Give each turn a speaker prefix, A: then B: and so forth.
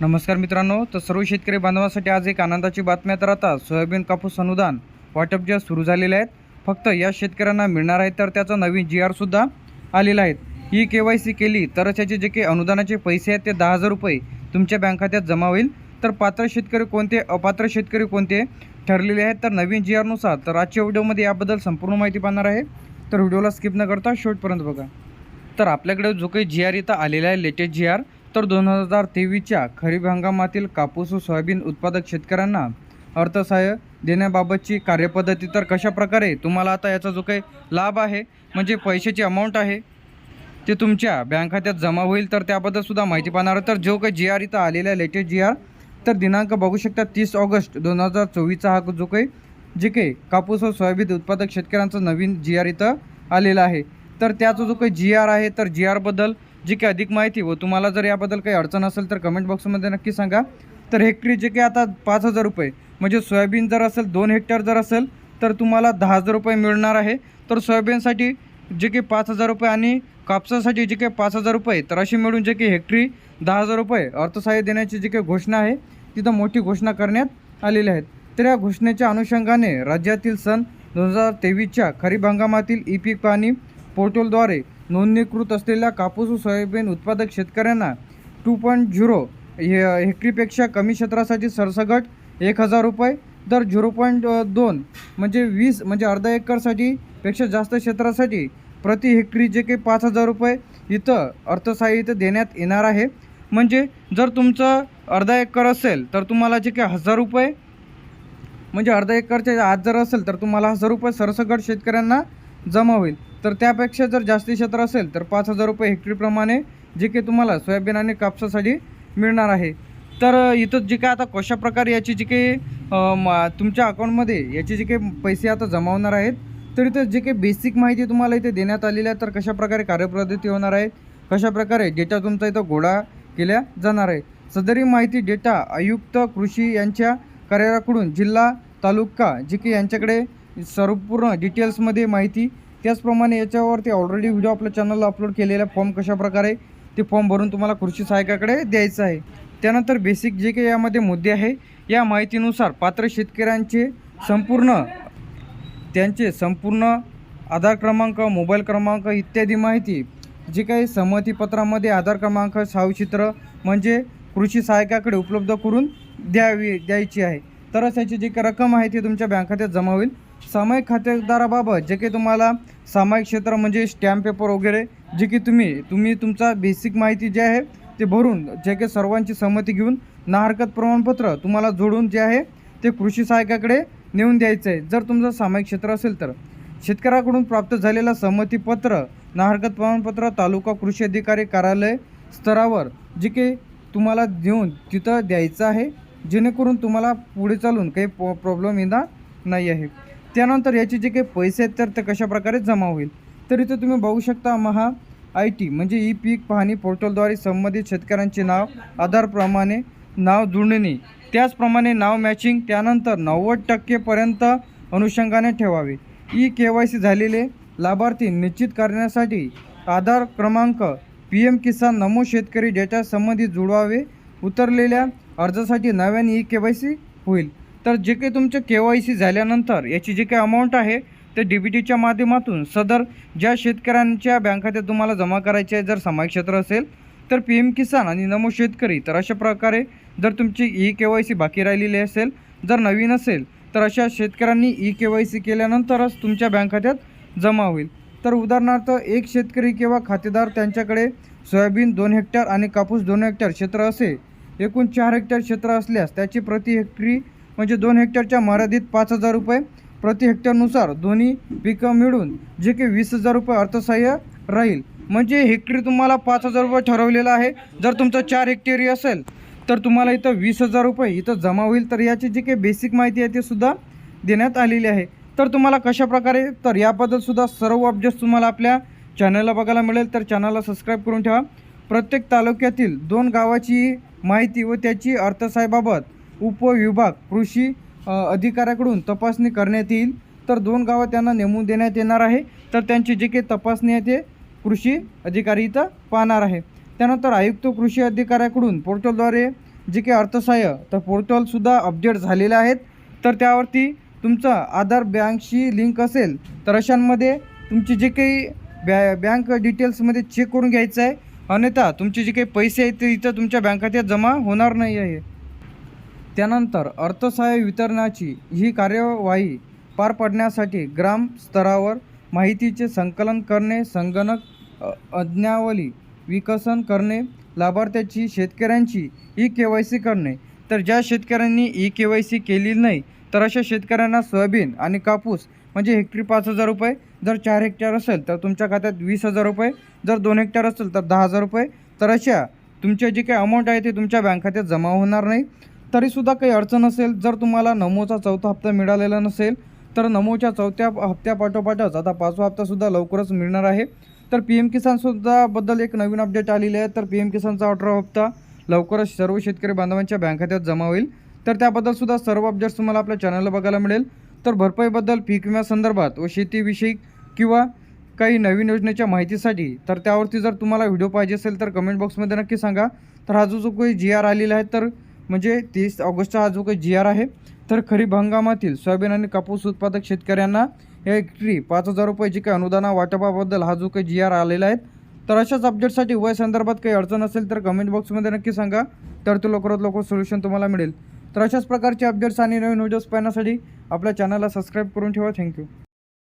A: नमस्कार मित्रांनो तर सर्व शेतकरी बांधवांसाठी आज एक आनंदाची बातम्या तर आता सोयाबीन कापूस अनुदान वाटप जे सुरू झालेले आहेत फक्त या शेतकऱ्यांना मिळणार आहे तर त्याचा नवीन जी आरसुद्धा आलेला आहे. ही के वाय सी केली तरच याचे जे काही अनुदानाचे पैसे आहेत ते दहा हजार रुपये तुमच्या बँक खात्यात जमा होईल. तर पात्र शेतकरी कोणते अपात्र शेतकरी कोणते ठरलेले आहेत तर नवीन जी आरनुसार तर आजच्या व्हिडिओमध्ये याबद्दल संपूर्ण माहिती पाहणार आहे. तर व्हिडिओला स्किप न करता शेवटपर्यंत बघा. तर आपल्याकडे जो काही जी आर इथं आलेला आहे लेटेस्ट जी आर तर दोन हजार तेवीसच्या खरीप हंगामातील कापूस व सोयाबीन उत्पादक शेतकऱ्यांना अर्थसहाय्य देण्याबाबतची कार्यपद्धती तर कशा प्रकारे तुम्हाला आता याचा जो काही लाभ आहे म्हणजे पैशाची अमाऊंट आहे ते तुमच्या बँक खात्यात जमा होईल तर त्याबद्दल सुद्धा माहिती पाहणार तर जो काही जी आर इथं आलेला आहे लेटेस्ट जी आर तर दिनांक बघू शकता तीस ऑगस्ट दोन हजार चोवीसचा हा जो काही जे काही कापूस व सोयाबीन उत्पादक शेतकऱ्यांचा नवीन जी आर इथं आलेला आहे. तर त्याचा जो काही जी आर आहे तर जी आरबद्दल जी काही अधिक माहिती व तुम्हाला जर याबद्दल काही अडचण असेल तर कमेंट बॉक्समध्ये नक्की सांगा. तर हेक्टरी जे काही आता पाच हजार रुपये म्हणजे सोयाबीन जर असेल दोन हेक्टर जर असेल तर तुम्हाला दहा हजार रुपये मिळणार आहे. तर सोयाबीनसाठी जे काही पाच हजार रुपये आणि कापसासाठी जे काही पाच हजार रुपये तर अशी मिळून जे काही हेक्टरी दहा हजार रुपये अर्थसहाय्य देण्याची जी काही घोषणा आहे तिथं मोठी घोषणा करण्यात आलेली आहेत. तर या घोषणेच्या अनुषंगाने राज्यातील सन दोन हजार तेवीसच्या खरीप हंगामातील ई पीक पाणी पोर्टलद्वारे नोंदणीकृत असलेल्या कापूस व सोयाबीन उत्पादक शेतकऱ्यांना टू पॉईंट झिरो हे हेक्टरीपेक्षा कमी क्षेत्रासाठी सरसगट एक हजार रुपये तर झिरो पॉईंट दोन म्हणजे वीस म्हणजे अर्धा एकरसाठी पेक्षा जास्त क्षेत्रासाठी प्रति हेक्टरी जे काही पाच हजार रुपये इथं अर्थसहाय्य इथं देण्यात येणार आहे. म्हणजे जर तुमचं अर्धा एकर असेल तर तुम्हाला जे काही हजार रुपये म्हणजे अर्धा एकरच्या आत जर असेल तर तुम्हाला हजार रुपये सरसकट शेतकऱ्यांना जमा होईल. तर त्यापेक्षा जर जास्ती क्षेत्र असेल तर पाच हजार रुपये हेक्टरीप्रमाणे जे काही तुम्हाला सोयाबीन आणि कापसासाठी मिळणार आहे. तर इथं जे काय आता कशा प्रकारे याची जी काही तुमच्या अकाउंटमध्ये याचे जे काही पैसे आता जमा होणार आहेत तर इथं जे काही बेसिक माहिती तुम्हाला इथे देण्यात आलेली आहे तर कशाप्रकारे कार्यपद्धती होणार आहे कशाप्रकारे डेटा तुमचा इथं गोळा केल्या जाणार आहे. सदरी माहिती डेटा आयुक्त कृषी यांच्या कार्यालयाकडून जिल्हा तालुका जे की यांच्याकडे संपूर्ण डिटेल्समध्ये माहिती. त्याचप्रमाणे याच्यावरती ऑलरेडी व्हिडिओ आपल्या चॅनलला अपलोड केलेला फॉर्म कशा प्रकारे ते फॉर्म भरून तुम्हाला कृषी सहायकाकडे द्यायचं आहे. त्यानंतर बेसिक जे काही यामध्ये मुद्दे आहे या माहितीनुसार पात्र शेतकऱ्यांचे संपूर्ण त्यांचे संपूर्ण आधार क्रमांक मोबाईल क्रमांक इत्यादी माहिती जी काही संमतीपत्रामध्ये आधार क्रमांक सावचित्र म्हणजे कृषी सहायकाकडे उपलब्ध करून द्यावी द्यायची आहे. तरच याची जी काही रक्कम आहे ती तुमच्या बँक खात्यात जमा होईल. सामायिक खातेदाराबाबत जे काही तुम्हाला सामायिक क्षेत्र म्हणजे स्टॅम्प पेपर वगैरे जे की तुम्ही तुम्ही तुमचा बेसिक माहिती जी आहे ते भरून जे काही सर्वांची संमती घेऊन ना हरकत प्रमाणपत्र तुम्हाला जोडून जे आहे ते कृषी सहायकाकडे नेऊन द्यायचं आहे जर तुमचं सामायिक क्षेत्र असेल तर. शेतकऱ्याकडून प्राप्त झालेलं संमतीपत्र ना हरकत प्रमाणपत्र तालुका कृषी अधिकारी कार्यालय स्तरावर जे काही तुम्हाला देऊन तिथं द्यायचं आहे जेणेकरून तुम्हाला पुढे चालून काही प्रॉब्लेम येणार नाही आहे. त्यानंतर याचे जे काही पैसे आहेत तर ते कशा प्रकारे जमा होईल? तर इथं तुम्ही बघू शकता महा आय टी म्हणजे ई पीक पाहणी पोर्टलद्वारे संबंधित शेतकऱ्यांचे नाव आधारप्रमाणे नाव जुळणी. त्याचप्रमाणे नाव मॅचिंग त्यानंतर नव्वद टक्केपर्यंत अनुषंगाने ठेवावे. ई के वाय सी झालेले लाभार्थी निश्चित करण्यासाठी आधार क्रमांक पी एम किसान नमो शेतकरी डेटा संबंधित जुळवावे उतरलेल्या अर्जासाठी नव्याने ई के वाय सी होईल. तर जे काही तुमचं के वाय सी झाल्यानंतर याची जी काही अमाऊंट आहे ते डी बी टीच्या माध्यमातून सदर ज्या शेतकऱ्यांच्या बँक खात्यात तुम्हाला जमा करायचे आहे जर सामायिक क्षेत्र असेल तर पी एम किसान आणि नमो शेतकरी तर अशा प्रकारे जर तुमची ई के वाय सी बाकी राहिलेली असेल जर नवीन असेल तर अशा शेतकऱ्यांनी ई के वाय सी केल्यानंतरच तुमच्या बँक खात्यात जमा होईल. तर उदाहरणार्थ एक शेतकरी किंवा खातेदार त्यांच्याकडे सोयाबीन दोन हेक्टर आणि कापूस दोन हेक्टर क्षेत्र असे एकूण चार हेक्टर क्षेत्र असल्यास त्याची प्रति हेक्टरी म्हणजे दोन हेक्टरच्या मर्यादित पाच हजार रुपये. प्रति हेक्टरनुसार दोन्ही पिकं मिळून जे काही वीस हजार रुपये अर्थसहाय्य राहील. म्हणजे हेक्टरी तुम्हाला पाच हजार रुपये ठरवलेला आहे. जर तुमचं चार हेक्टरी असेल तर तुम्हाला इथं वीस हजार रुपये इथं जमा होईल. तर याची जी काही बेसिक माहिती आहे ती सुद्धा देण्यात आलेली आहे. तर तुम्हाला कशाप्रकारे तर याबद्दलसुद्धा सर्व अपडेट्स तुम्हाला आपल्या चॅनलला बघायला मिळेल. तर चॅनलला सबस्क्राईब करून ठेवा. प्रत्येक तालुक्यातील दोन गावाची माहिती व त्याची अर्थसहाय्याबाबत उपविभाग कृषी अधिकाऱ्याकडून तपासणी करण्यात येईल. तर दोन गावं त्यांना नेमून देण्यात येणार आहे. तर त्यांची जे काही तपासणी आहे ते कृषी अधिकारी इथं पाहणार आहे. त्यानंतर आयुक्त कृषी अधिकाऱ्याकडून पोर्टलद्वारे जे काही अर्थसहाय्य तर पोर्टलसुद्धा अपडेट झालेले आहेत. तर त्यावरती तुमचं आधार बँकशी लिंक असेल तर अशांमध्ये तुमची जे काही बॅ बँक डिटेल्समध्ये चेक करून घ्यायचं आहे. अन्यथा तुमचे जे काही पैसे आहेत ते इथं तुमच्या बँक खात्यात जमा होणार नाही आहे. त्यानंतर अर्थसहाय्य वितरणाची ही कार्यवाही पार पाडण्यासाठी ग्राम स्तरावर माहितीचे संकलन करणे संगणक अज्ञावली विकसन करणे लाभार्थ्याची शेतकऱ्यांची ई के वाय सी करणे. तर ज्या शेतकऱ्यांनी ई के वाय सी केली नाही तर अशा शेतकऱ्यांना सोयाबीन आणि कापूस म्हणजे हेक्टरी पाच हजार रुपये जर चार हेक्टर असेल तर तुमच्या खात्यात वीस हजार रुपये जर दोन हेक्टर असेल तर दहा हजार रुपये तर अशा तुमचे जे काही अमाऊंट आहे ते तुमच्या बँक खात्यात जमा होणार नाही. तरीसुद्धा काही अडचण असेल जर तुम्हाला नमोचा चौथा हप्ता मिळालेला नसेल तर नमोच्या चौथ्या हप्त्यापाठोपाठच आता पाचवा हप्तासुद्धा लवकरच मिळणार आहे. तर पी एम किसानसुद्धाबद्दल एक नवीन अपडेट आलेली आहे. तर पी एम किसानचा अठरा हप्ता लवकरच सर्व शेतकरी बांधवांच्या बँक खात्यात जमा होईल. तर त्याबद्दलसुद्धा सर्व अपडेट्स तुम्हाला आपल्या चॅनलला बघायला मिळेल. तर भरपाईबद्दल पीक विम्यासंदर्भात व शेतीविषयी किंवा काही नवीन योजनेच्या माहितीसाठी तर त्यावरती जर तुम्हाला व्हिडिओ पाहिजे असेल तर कमेंट बॉक्समध्ये नक्की सांगा. तर हा जो जो काही जी आर आलेला आहे तर म्हणजे तीस ऑगस्टचा हा जो काही जी आर आहे तर खरीप हंगामातील सोयाबीन आणि कापूस उत्पादक शेतकऱ्यांना हेक्टरी पाच हजार रुपये जी काही अनुदाना वाटपाबद्दल हा जो काही जी आर आलेला आहे तर अशाच अपडेटसाठी वय संदर्भात काही अडचण असेल तर कमेंट बॉक्समध्ये नक्की सांगा. तर ते लवकरात लवकर सोल्युशन तुम्हाला मिळेल. तर अशाच प्रकारचे अपडेट्स आणि नवीन व्हिडिओज पाहण्यासाठी आपल्या चॅनलला सबस्क्राईब करून ठेवा. थँक्यू